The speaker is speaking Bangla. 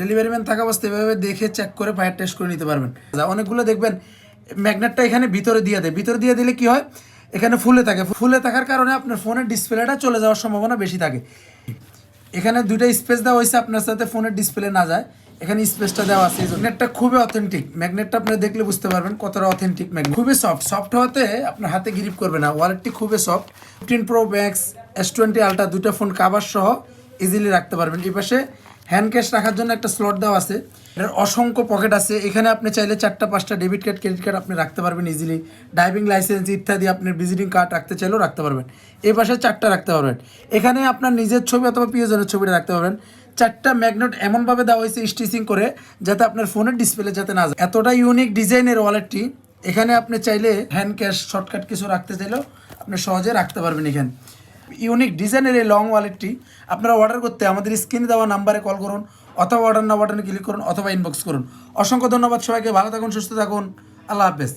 ডেলিভারি ম্যান থাকা অবস্থায় এভাবে দেখে চেক করে ফায়ার টেস্ট করে নিতে পারবেন। অনেকগুলো দেখবেন ম্যাগনেটটা এখানে ভিতরে দিয়ে দেয়। ভিতরে দিয়ে দিলে কি হয়? এখানে ফুলে থাকে। ফুলে থাকার কারণে আপনার ফোনের ডিসপ্লেটা চলে যাওয়ার সম্ভাবনা বেশি থাকে। এখানে দুইটা স্পেস দেওয়া হয়েছে, আপনার সাথে ফোনের ডিসপ্লে না যায়। এখানে স্পেসটা দেওয়া আছে। ম্যাগনেটটা খুবই অথেন্টিক ম্যাগনেটটা আপনি দেখলে বুঝতে পারবেন কতটা অথেন্টিক ম্যাগনেট খুবই সফট সফট হওয়াতে আপনার হাতে গ্রিপ করবে না। ওয়ালেটটি খুবই soft fifteen pro max S twenty ultra দুটো ফোন কাভার সহ ইজিলি রাখতে পারবেন। এই পাশে হ্যান্ড ক্যাশ রাখার জন্য একটা স্লট দেওয়া আছে। এটার অসংখ্য পকেট আছে। এখানে আপনি চাইলে চারটা, পাঁচটা ডেবিট কার্ড, ক্রেডিট কার্ড আপনি রাখতে পারবেন ইজিলি ড্রাইভিং লাইসেন্স ইত্যাদি আপনি ভিজিটিং কার্ড রাখতে চাইলেও রাখতে পারবেন। এই পাশে চারটা রাখতে পারবেন। এখানে আপনার নিজের ছবি অথবা প্রিয়জনের ছবিটা রাখতে পারবেন। চারটা ম্যাগনেট এমনভাবে দেওয়া হয়েছে স্টিচিং করে যাতে আপনার ফোনের ডিসপ্লে যাতে না যায়। এতটা ইউনিক ডিজাইনের ওয়ালেটটি এখানে আপনি চাইলে হ্যান্ড ক্যাশ শর্টকাট কিছু রাখতে চাইলেও আপনি সহজে রাখতে পারবেন এখানে। ইউনিক ডিজাইনের এই লং ওয়ালেটটি আপনারা অর্ডার করতে আমাদের স্ক্রিনে দেওয়া নাম্বারে কল করুন অথবা অর্ডার না বাটনে ক্লিক করুন অথবা ইনবক্স করুন। অসংখ্য ধন্যবাদ সবাইকে, ভালো থাকুন, সুস্থ থাকুন। আল্লাহ হাফেজ।